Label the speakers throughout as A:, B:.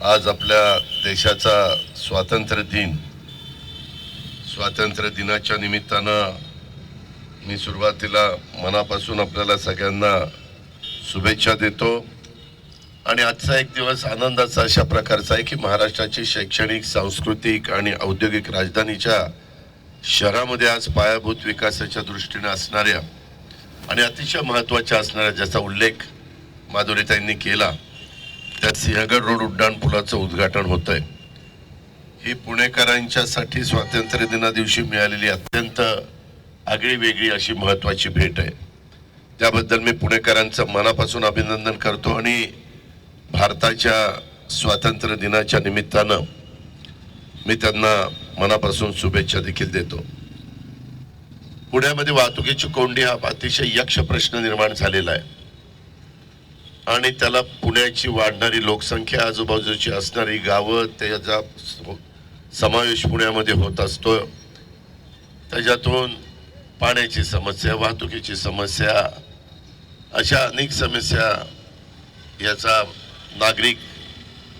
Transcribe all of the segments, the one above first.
A: आज आपल्या देशाचा स्वातंत्र्य दिन स्वातंत्र्य दिनाच्या निमित्तानं मी सुरुवातीला मनापासून आपल्याला सगळ्यांना शुभेच्छा देतो. आणि आजचा एक दिवस आनंदाचा अशा प्रकारचा आहे की महाराष्ट्राची शैक्षणिक सांस्कृतिक आणि औद्योगिक राजधानीच्या शहरामध्ये आज पायाभूत विकासाच्या दृष्टीने असणाऱ्या आणि अतिशय महत्त्वाच्या असणाऱ्या ज्याचा उल्लेख माधुरीताईंनी केला त्यात सिंहगड रोड उड्डाण पुलाचं उद्घाटन होत आहे ही पुणेकरांच्यासाठी स्वातंत्र्य दिना दिवशी मिळालेली अत्यंत आगळी वेगळी अशी महत्वाची भेट आहे. त्याबद्दल मी पुणेकरांचं मनापासून अभिनंदन करतो आणि भारताच्या स्वातंत्र्य दिनाच्या निमित्तानं मी त्यांना मनापासून शुभेच्छा देखील देतो. पुण्यामध्ये वाहतुकीची कोंडी हा अतिशय यक्ष प्रश्न निर्माण झालेला आहे. आणि त्याला पुण्याची वाढणारी लोकसंख्या आजूबाजूची असणारी गावं त्याचा समावेश पुण्यामध्ये होत असतो. त्याच्यातून पाण्याची समस्या वाहतुकीची समस्या अशा अनेक समस्या याचा नागरिक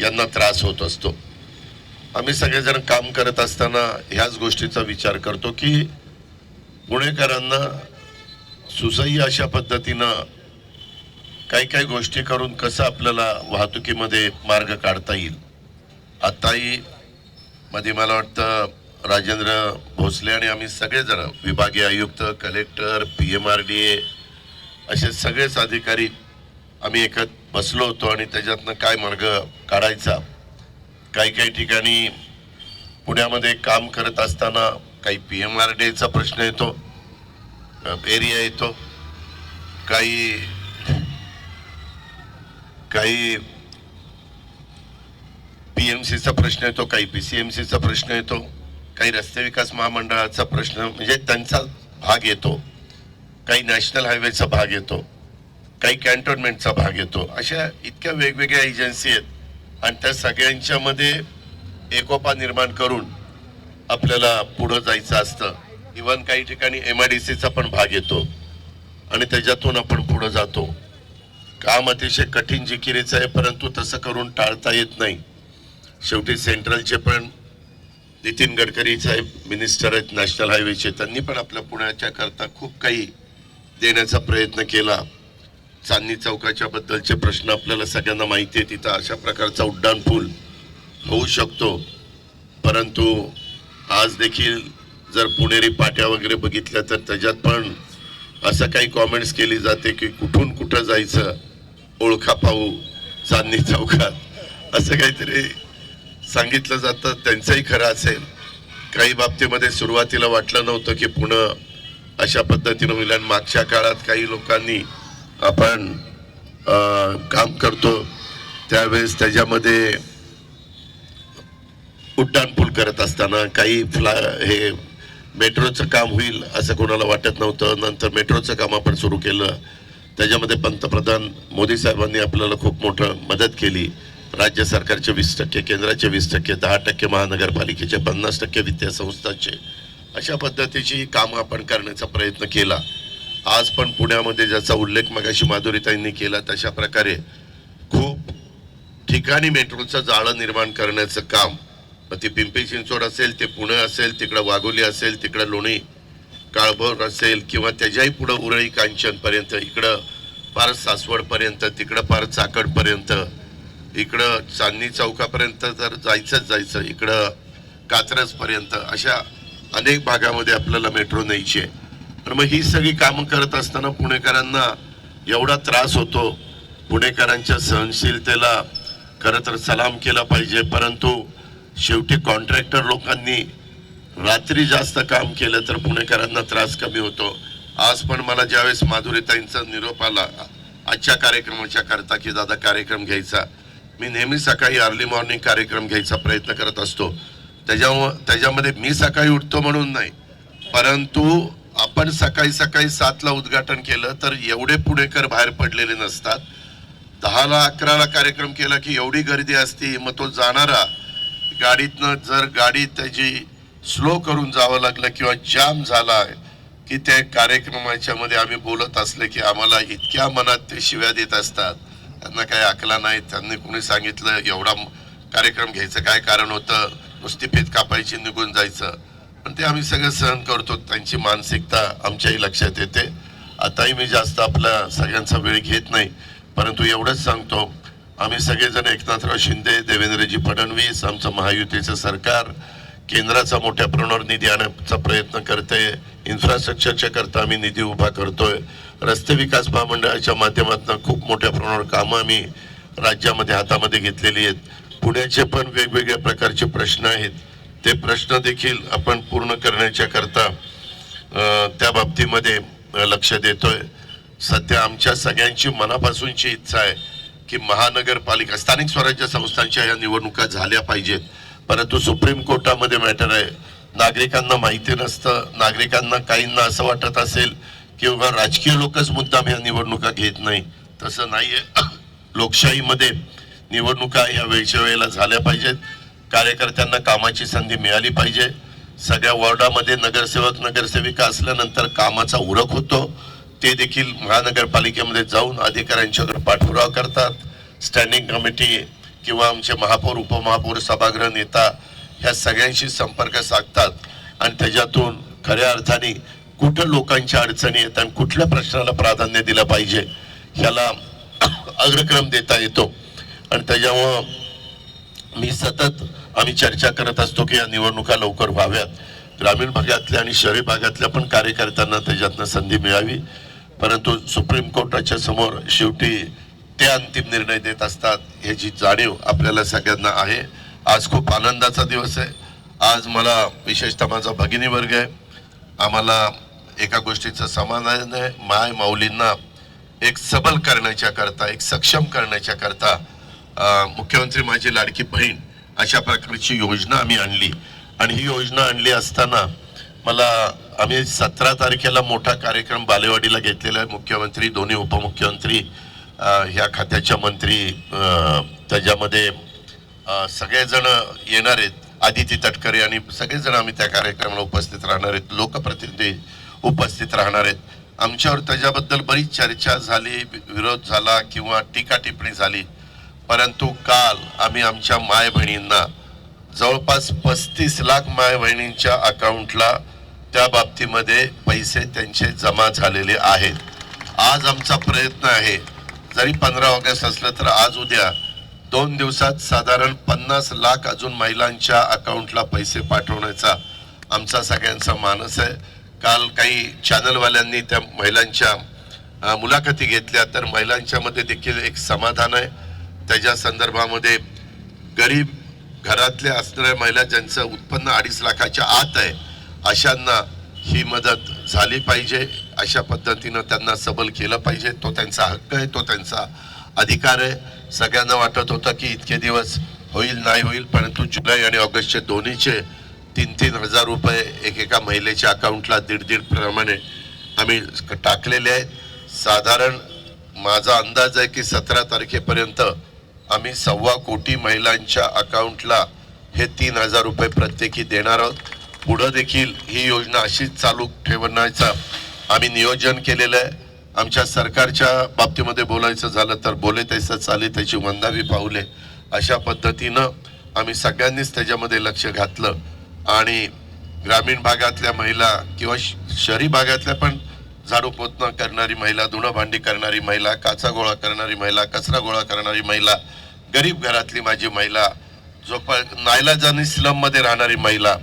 A: यांना त्रास होत असतो. आम्ही सगळेजण काम करत असताना ह्याच गोष्टीचा विचार करतो की पुणेकरांना सुसह्य अशा पद्धतीनं काही काही गोष्टी करून कसं आपल्याला वाहतुकीमध्ये मार्ग काढता येईल? आत्ताही मध्ये मला वाटतं राजेंद्र भोसले आणि आम्ही सगळेजण विभागीय आयुक्त collector P M R D A असे सगळेच अधिकारी आम्ही एकत बसलो होतो आणि त्याच्यातनं काय मार्ग काढायचा? काही काही ठिकाणी पुण्यामध्ये काम करत असताना काही पी एम आर डी एचा प्रश्न येतो एरिया येतो. काही काही पीएमसीचा प्रश्न येतो काही पीसीएमसीचा प्रश्न येतो काही रस्ते विकास महामंडळाचा प्रश्न म्हणजे त्यांचा भाग येतो काही नॅशनल हायवेचा भाग येतो काही कॅन्टोनमेंटचा भाग येतो. अशा इतक्या वेगवेगळ्या एजन्सी आहेत आणि त्या सगळ्यांच्या मध्ये एकोपा निर्माण करून आपल्याला पुढं जायचं असतं. इवन काही ठिकाणी एम आय डी सीचा पण भाग येतो आणि त्याच्यातून आपण पुढं जातो. काम अतिशय कठीण जिकिरीचं आहे परंतु तसं करून टाळता येत नाही. शेवटी सेंट्रलचे पण नितीन गडकरी साहेब मिनिस्टर आहेत नॅशनल हायवेचे. त्यांनी पण आपल्या पुण्याच्या करता खूप काही देण्याचा प्रयत्न केला. चांदणी चौकाच्या बद्दलचे प्रश्न आपल्याला सगळ्यांना माहिती आहे तिथं अशा प्रकारचा उड्डाण पूल होऊ शकतो. परंतु आज देखील जर पुणेरी पाट्या वगैरे बघितल्या तर त्याच्यात पण असं काही कॉमेंट्स केली जाते की कुठून कुठं जायचं? ओळखा पाहू चांदणी चौकात. असं काहीतरी सांगितलं जातं. त्यांचंही खरं असेल. काही बाबतीमध्ये सुरुवातीला वाटलं नव्हतं की पुणं अशा पद्धतीनं होईल. आणि मागच्या काळात काही लोकांनी आपण काम करतो. त्यावेळेस त्याच्यामध्ये उड्डाणपूल करत असताना काही फ्ला हे मेट्रोचं काम होईल असं कोणाला वाटत नव्हतं. नंतर मेट्रोचं काम आपण सुरू केलं. त्याच्यामध्ये पंतप्रधान मोदी साहेबांनी आपल्याला खूप मोठं मदत केली. राज्य सरकारचे वीस टक्के केंद्राचे वीस टक्के दहा टक्के महानगरपालिकेचे पन्नास टक्के वित्तीय संस्थांचे अशा पद्धतीची कामं आपण करण्याचा प्रयत्न केला. आज पण पुण्यामध्ये ज्याचा उल्लेख मगाशी माधुरीताईंनी केला तशा प्रकारे खूप ठिकाणी मेट्रोचं जाळं निर्माण करण्याचं काम. मग ती पिंपरी चिंचवड असेल ते पुणे असेल तिकडं वाघोली असेल तिकडं लोणी काळभोर असेल किंवा त्याच्याही पुढं उरळी कांचनपर्यंत इकडं पार सासवडपर्यंत तिकडं पार चाकडपर्यंत इकडं चांदणी चौकापर्यंत तर जायचंच जायचं इकडं कात्रजपर्यंत अशा अनेक भागामध्ये आपल्याला मेट्रो न्यायची आहे. तर मग ही सगळी कामं करत असताना पुणेकरांना एवढा त्रास होतो. पुणेकरांच्या सहनशीलतेला खरं तर सलाम केला पाहिजे परंतु शेवटी कॉन्ट्रॅक्टर लोकांनी रात्री जास्त काम केलं तर पुणेकरांना त्रास कमी होतो. आज पण मला ज्यावेळेस माधुरीताईंचा निरोप आला आजच्या कार्यक्रमाच्या करता की दादा कार्यक्रम घ्यायचा. मी नेहमी सकाळी अर्ली मॉर्निंग कार्यक्रम घ्यायचा प्रयत्न करत असतो. त्याच्यामुळं त्याच्यामध्ये मी सकाळी उठतो म्हणून नाही परंतु आपण सकाळी सकाळी सातला उद्घाटन केलं तर एवढे पुणेकर बाहेर पडलेले नसतात. दहाला अकराला कार्यक्रम केला की एवढी गर्दी असती मग तो जाणारा गाडीतनं जर गाडी त्याची स्लो करून जावं लागलं किंवा जाम झाला की त्या कार्यक्रमाच्या मध्ये आम्ही बोलत असले की आम्हाला इतक्या मनात ते शिव्या देत असतात. त्यांना काही अकला नाही त्यांनी कोणी सांगितलं एवढा कार्यक्रम घ्यायचं काय कारण होतं? नुसती फेत कापायची निघून जायचं. पण ते आम्ही सगळं सहन करतो त्यांची मानसिकता आमच्याही लक्षात येते. आताही मी जास्त आपला सगळ्यांचा वेळ घेत नाही परंतु एवढंच सांगतो आम्ही सगळेजण एकनाथराव शिंदे देवेंद्रजी फडणवीस आमचं महायुतीचं सरकार केंद्राचा मोठ्या प्रमाणावर निधी आणण्याचा प्रयत्न करते. इन्फ्रास्ट्रक्चरच्या करता आम्ही निधी उभा करतोय. रस्ते विकास महामंडळाच्या माध्यमातून खूप मोठ्या प्रमाणावर कामं आम्ही राज्यामध्ये हातामध्ये घेतलेली आहेत. पुण्याचे पण वेगवेगळ्या प्रकारचे प्रश्न आहेत. ते प्रश्न देखील आपण पूर्ण करण्याच्या करता त्या बाबतीमध्ये लक्ष देतोय. सध्या आमच्या सगळ्यांची मनापासूनची इच्छा आहे की महानगरपालिका स्थानिक स्वराज्य संस्थांच्या या निवडणुका झाल्या पाहिजेत. परंतु सुप्रीम कोर्टामध्ये मॅटर आहे. नागरिकांना माहिती नसतं. नागरिकांना काहींना असं वाटत असेल की बाबा राजकीय लोकच मुद्दाम या निवडणुका घेत नाही. तसं नाहीये. लोकशाहीमध्ये निवडणुका या वेळच्या वेळेला झाल्या पाहिजेत. कार्यकर्त्यांना कामाची संधी मिळाली पाहिजे. सगळ्या वॉर्डामध्ये नगरसेवक नगरसेविका असल्यानंतर कामाचा उरक होतो. ते देखील महानगरपालिकेमध्ये जाऊन अधिकाऱ्यांच्याकडे पाठपुरावा करतात. स्टँडिंग कमिटी किंवा आमचे महापौर उपमहापौर सभागृह नेता ह्या सगळ्यांशी संपर्क साधतात आणि त्याच्यातून खऱ्या अर्थाने कुठं लोकांच्या अडचणी आहेत आणि कुठल्या प्रश्नाला प्राधान्य दिलं पाहिजे ह्याला अग्रक्रम देता येतो. आणि त्याच्यामुळं मी सतत आम्ही चर्चा करत असतो की या निवडणुका लवकर व्हाव्यात. ग्रामीण भागातल्या आणि शहरी भागातल्या पण कार्यकर्त्यांना त्याच्यातनं संधी मिळावी. परंतु सुप्रीम कोर्टाच्या समोर शेवटी ते अंतिम निर्णय देत असतात याची जाणीव आपल्याला सगळ्यांना आहे. आज खूप आनंदाचा दिवस आहे. आज मला विशेषतः माझा भगिनी वर्ग आहे. आम्हाला एका गोष्टीचं समाधान आहे. माय माऊलींना एक सबल करण्याच्या करता एक सक्षम करण्याच्या करता मुख्यमंत्री माझी लाडकी बहीण अशा प्रकारची योजना आम्ही आणली. आणि ही योजना आणली असताना मला आम्ही सतरा तारखेला मोठा कार्यक्रम बालेवाडीला घेतलेला आहे. मुख्यमंत्री दोन्ही उपमुख्यमंत्री ह्या खात्याच्या मंत्री त्याच्यामध्ये सगळेजण येणार आहेत. आदिती तटकरे आणि सगळेजण आम्ही त्या कार्यक्रमाला उपस्थित राहणार आहेत. लोकप्रतिनिधी उपस्थित राहणार आहेत. आमच्यावर त्याच्याबद्दल बरीच चर्चा झाली विरोध झाला किंवा टीका टिप्पणी झाली. परंतु काल आम्ही आमच्या माय बहिणींना जवळपास पस्तीस लाख माय बहिणींच्या अकाउंटला त्या बाबतीमध्ये पैसे त्यांचे जमा झालेले आहेत. आज आमचा प्रयत्न आहे जरी पंधरा ऑगस्ट असलं तर आज उद्या दोन दिवसात साधारण पन्नास लाख अजून महिलांच्या अकाउंटला पैसे पाठवण्याचा आमचा सगळ्यांचा मानस आहे. काल काही चॅनलवाल्यांनी त्या महिलांच्या मुलाखती घेतल्या तर महिलांच्यामध्ये देखील एक समाधान आहे. त्याच्या संदर्भामध्ये गरीब घरातल्या असणाऱ्या महिला ज्यांचं उत्पन्न अडीच लाखाच्या आत आहे अशांना ही मदत झाली पाहिजे. अशा पद्धतीनं त्यांना सबल केलं पाहिजे. तो त्यांचा हक्क आहे तो त्यांचा अधिकार आहे. सगळ्यांना वाटत होतं की इतके दिवस होईल नाही होईल परंतु जुलै आणि ऑगस्टचे दोन्हीचे तीन तीन हजार रुपये एकेका महिलेच्या अकाउंटला दीड दीड प्रमाणे आम्ही टाकलेले आहेत. साधारण माझा अंदाज आहे की सतरा तारखेपर्यंत आम्ही सव्वा कोटी महिलांच्या अकाउंटला हे तीन हजार रुपये प्रत्येकी देणार आहोत. पुढं देखील ही योजना अशीच चालू ठेवण्याचा आम्ही नियोजन केलेलं आहे. आमच्या सरकारच्या बाबतीमध्ये बोलायचं झालं तर बोले तसं चाले त्याची वंदावी पाऊले. अशा पद्धतीनं आम्ही सगळ्यांनीच त्याच्यामध्ये लक्ष घातलं. आणि ग्रामीण भागातल्या महिला किंवा श- शहरी भागातल्या पण झाडू पोतणं करणारी महिला धुणं भांडी करणारी महिला काचा गोळा करणारी महिला कचरा गोळा करणारी महिला गरीब घरातली माझी महिला जो नायलाजानी स्लममध्ये राहणारी महिला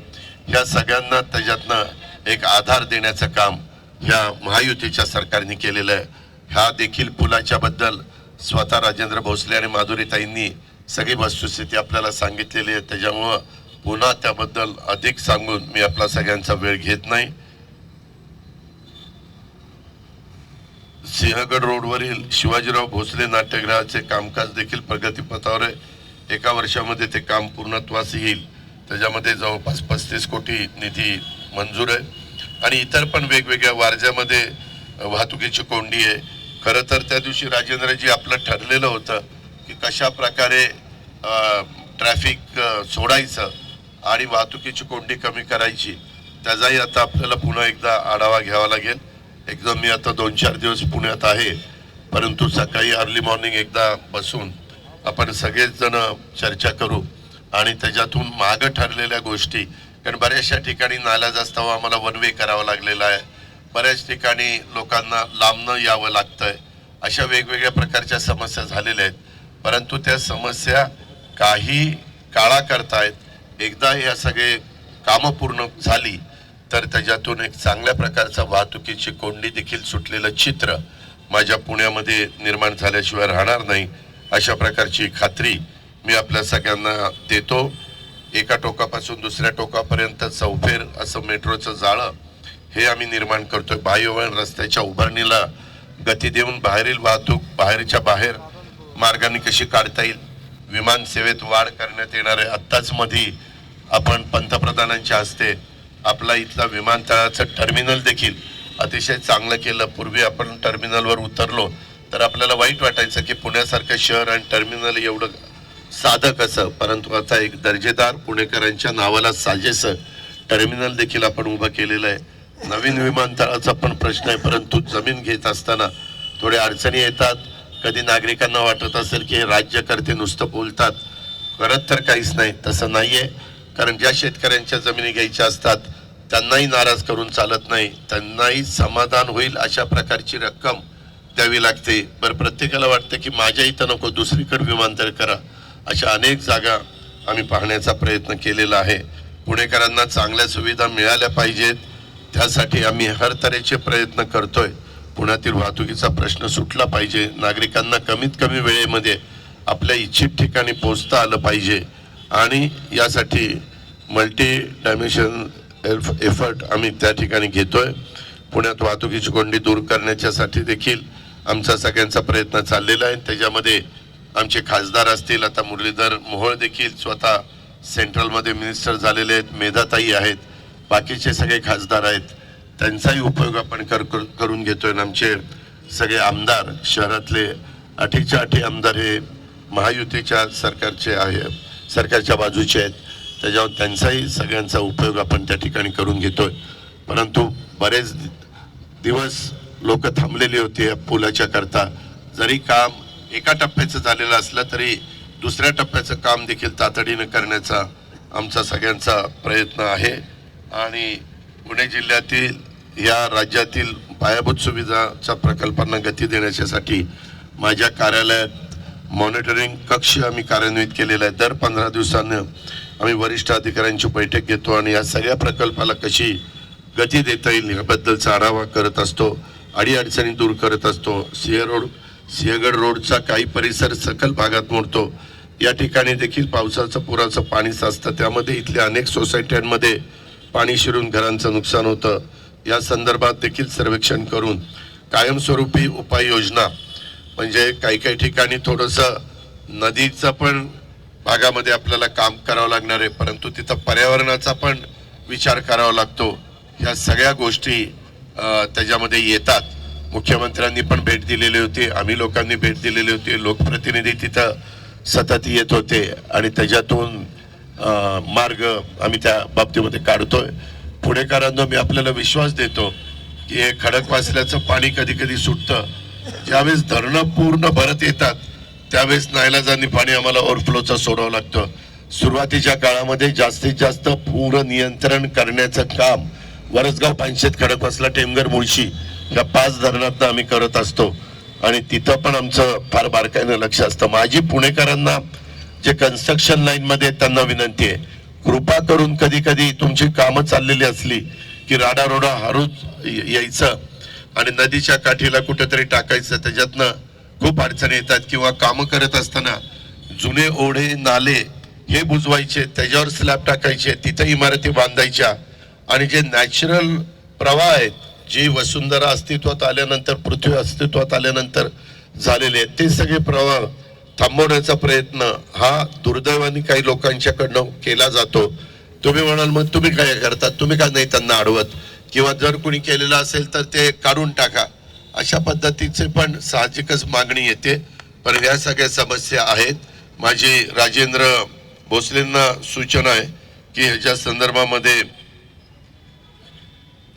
A: ह्या सगळ्यांना त्याच्यातनं एक आधार देण्याचं काम ह्या महायुतीच्या सरकारने केलेलं आहे. ह्या देखील पुलाच्या बद्दल स्वतः राजेंद्र भोसले आणि माधुरीताईंनी सगळी वस्तुस्थिती आपल्याला सांगितलेली आहे. त्याच्यामुळं पुन्हा त्याबद्दल अधिक सांगून मी आपला सगळ्यांचा वेळ घेत नाही. सिंहगड रोडवरील शिवाजीराव भोसले नाट्यगृहाचे कामकाज देखील प्रगतीपथावर आहे. एका वर्षामध्ये ते काम पूर्णत्वास येईल. त्याच्यामध्ये जवळपास पस्तीस कोटी निधी मंजूर आहे. आणि इतर पण वेगवेगळ्या वारज्यामध्ये वाहतुकीची कोंडी आहे. खरं तर त्या दिवशी राजेंद्रजी आपलं ठरलेलं होतं की कशा प्रकारे ट्रॅफिक सोडायचं आणि वाहतुकीची कोंडी कमी करायची त्याचाही आता आपल्याला पुन्हा एकदा आढावा घ्यावा लागेल. एकदम मी आता दोन चार दिवस पुण्यात आहे परंतु सकाळी अर्ली मॉर्निंग एकदा बसून आपण सगळेच जण चर्चा करू आणि त्याच्यातून मागं ठरलेल्या गोष्टी कारण बऱ्याचशा ठिकाणी नाला असतावा आम्हाला वन वे करावं लागलेला आहे. बऱ्याच ठिकाणी लोकांना लांबनं यावं लागतंय. अशा वेगवेगळ्या प्रकारच्या समस्या झालेल्या आहेत. परंतु त्या समस्या काही काळा करतायत एकदा या सगळे कामं पूर्ण झाली तर त्याच्यातून एक चांगल्या प्रकारचा वाहतुकीची कोंडी देखील सुटलेलं चित्र माझ्या पुण्यामध्ये निर्माण झाल्याशिवाय राहणार नाही अशा प्रकारची खात्री मी आपल्या सगळ्यांना देतो. एका टोकापासून दुसऱ्या टोकापर्यंत चौफेर असं मेट्रोचं जाळं हे आम्ही निर्माण करतोय. बाह्यवळण रस्त्याच्या उभारणीला गती देऊन बाहेरील वाहतूक बाहेरच्या बाहेर मार्गाने कशी काढता येईल? विमान सेवेत वाढ करण्यात येणार आहे आत्ताच मध्ये आपण पंतप्रधानांच्या हस्ते आपला इथला विमानतळाचं टर्मिनल देखील अतिशय चांगलं केलं. पूर्वी आपण टर्मिनलवर उतरलो तर आपल्याला वाईट वाटायचं की पुण्यासारखं शहर आणि टर्मिनल एवढं साधक असं परंतु आता एक दर्जेदार पुणेकरांच्या नावाला साजेसं टर्मिनल देखील आपण उभं केलेलं आहे. नवीन विमानतळाचा पण प्रश्न आहे परंतु जमीन घेत असताना थोड्या अडचणी येतात. कधी नागरिकांना वाटत असेल की हे राज्यकर्ते नुसतं बोलतात करत तर काहीच नाही तसं नाही आहे कारण ज्या शेतकऱ्यांच्या जमिनी घ्यायच्या असतात त्यांनाही नाराज करून चालत नाही. त्यांनाही समाधान होईल अशा प्रकारची रक्कम द्यावी लागते. बरं प्रत्येकाला वाटतं की माझ्या इथं नको दुसरीकडे विमानतळ करा. अशा अनेक जागा आम्ही पाहण्याचा प्रयत्न केलेला आहे. पुणेकरांना चांगल्या सुविधा मिळाल्या पाहिजेत. त्यासाठी आम्ही हर तऱ्हेचे प्रयत्न करतोय. पुण्यातील वाहतुकीचा प्रश्न सुटला पाहिजे. नागरिकांना कमीत कमी वेळेमध्ये आपल्या इच्छित ठिकाणी पोहोचता आलं पाहिजे. आणि यासाठी मल्टी डायमेन्शन एफर्ट आम्ही त्या ठिकाणी घेतोय. पुण्यात वाहतुकीची कोंडी दूर करण्याच्यासाठी देखील आमचा सगळ्यांचा प्रयत्न चाललेला आहे. त्याच्यामध्ये आमचे खासदार असतील आता मुरलीधर मोहोळ देखील स्वतः सेंट्रलमध्ये मिनिस्टर झालेले आहेत मेधाताई आहेत बाकीचे सगळे खासदार आहेत. त्यांचाही उपयोग आपण कर कर- करून घेतोय आणि आमचे सगळे आमदार शहरातले अठीच्या अठी आमदार हे महायुतीच्या सरकारचे आहे सरकारच्या बाजूचे आहेत. त्याच्यावर त्यांचाही सगळ्यांचा उपयोग आपण त्या ठिकाणी करून घेतोय. परंतु बरेच दिवस लोक थांबलेली होती या पुलाच्या करता. जरी काम एका टप्प्याचं झालेलं असलं तरी दुसऱ्या टप्प्याचं काम देखील तातडीनं करण्याचा आमचा सगळ्यांचा प्रयत्न आहे. आणि पुणे जिल्ह्यातील या राज्यातील पायाभूत सुविधाच्या प्रकल्पांना गती देण्याच्यासाठी माझ्या कार्यालयात मॉनिटरिंग कक्ष आम्ही कार्यान्वित केलेला आहे. दर पंधरा दिवसानं आम्ही वरिष्ठ अधिकाऱ्यांची बैठक घेतो आणि या सगळ्या प्रकल्पाला कशी गती देता येईल याबद्दलचा आढावा करत असतो अडीअडचणी दूर करत असतो. सिंह रोड सिंहगड रोडचा काही परिसर सकल भागात मोडतो. या ठिकाणी देखील पावसाचं पुराचं पाणी साचतं. त्यामध्ये इथल्या अनेक सोसायट्यांमध्ये पाणी शिरून घरांचं नुकसान होतं. या संदर्भात देखील सर्वेक्षण करून कायमस्वरूपी उपाययोजना म्हणजे काही काही ठिकाणी थोडंसं नदीचं पण भागामध्ये आपल्याला काम करावं लागणार आहे परंतु तिथं पर्यावरणाचा पण विचार करावा लागतो. ह्या सगळ्या गोष्टी त्याच्यामध्ये येतात. मुख्यमंत्र्यांनी पण भेट दिलेली होती आम्ही लोकांनी भेट दिलेली होती. लोकप्रतिनिधी तिथं सतत येत होते आणि त्याच्यातून मार्ग आम्ही त्या बाबतीमध्ये काढतोय. पुणेकरांना मी आपल्याला विश्वास देतो की हे खडकवासल्याचं पाणी कधी कधी सुटतं. ज्यावेळेस धरणं पूर्ण भरत येतात त्यावेळेस नायलाजांनी पाणी आम्हाला ओव्हरफ्लोचं सोडावं लागतं. सुरुवातीच्या काळामध्ये जास्तीत जास्त पूर नियंत्रण करण्याचं काम वरसगाव पंचायत खडकवासला टेमगर मुळशी या पाच धरणात आम्ही करत असतो. आणि तिथं पण आमचं फार बारकाईनं लक्ष असतं. माझी पुणेकरांना जे कन्स्ट्रक्शन लाईन मध्ये त्यांना विनंती आहे. कृपा करून कधी कधी तुमची कामं चाललेली असली की राडारोडा हरून यायचं आणि नदीच्या काठीला कुठेतरी टाकायचं. त्याच्यातनं खूप अडचणी येतात किंवा कामं करत असताना जुने ओढे नाले हे बुजवायचे त्याच्यावर स्लॅब टाकायचे तिथं इमारती बांधायच्या आणि जे नॅचरल प्रवाह आहेत जी वसुंधरा अस्तित्वात आल्यानंतर पृथ्वी अस्तित्वात आल्यानंतर झालेले आहेत ते सगळे प्रवाह थांबवण्याचा प्रयत्न हा दुर्दैवाने काही लोकांच्याकडनं केला जातो. तुम्ही म्हणाल मग तुम्ही काय करतात तुम्ही का नाही त्यांना अडवत? किंवा जर कुणी केलेलं असेल तर ते काढून टाका. अशा पद्धतीचे पण साहजिकच मागणी येते. पण या सगळ्या समस्या आहेत. माझी राजेंद्र भोसलेंना सूचना आहे की ह्याच्या संदर्भामध्ये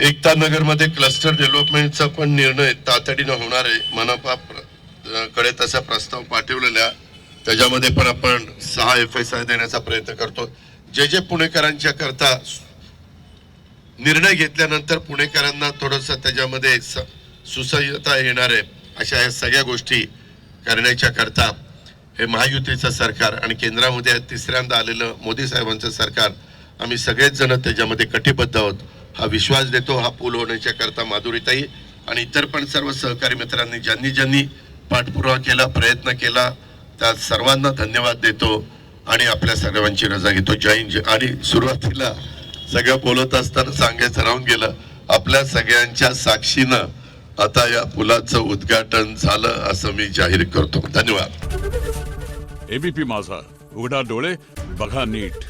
A: एकता नगरमध्ये क्लस्टर डेव्हलपमेंटचा पण निर्णय तातडीनं होणार आहे. मनपा कडे तसा प्रस्ताव पाठवलेला त्याच्यामध्ये पण आपण सहा एफ एस आय देण्याचा प्रयत्न करतो. जे जे पुणेकरांच्या करता निर्णय घेतल्यानंतर पुणेकरांना थोडस त्याच्यामध्ये सुसह्यता येणार आहे अशा या सगळ्या गोष्टी करण्याच्या करता हे महायुतीचं सरकार आणि केंद्रामध्ये तिसऱ्यांदा आलेलं मोदी साहेबांचं सरकार आम्ही सगळेच जण त्याच्यामध्ये कटिबद्ध आहोत. हा विश्वास देतो हा पूल होण्याच्या करता माधुरीताई आणि इतर पण सर्व सहकारी मित्रांनी ज्यांनी ज्यांनी पाठपुरावा केला प्रयत्न केला त्या सर्वांना धन्यवाद देतो आणि आपल्या सर्वांची रजा घेतो. जय हिंद. आणि सुरुवातीला सगळं बोलत असताना सांगायचं राहून गेलं आपल्या सगळ्यांच्या साक्षीनं आता या पुलाचं उद्घाटन झालं असं मी जाहीर करतो. धन्यवाद.
B: एबीपी माझा. उघडा डोळे बघा नीट.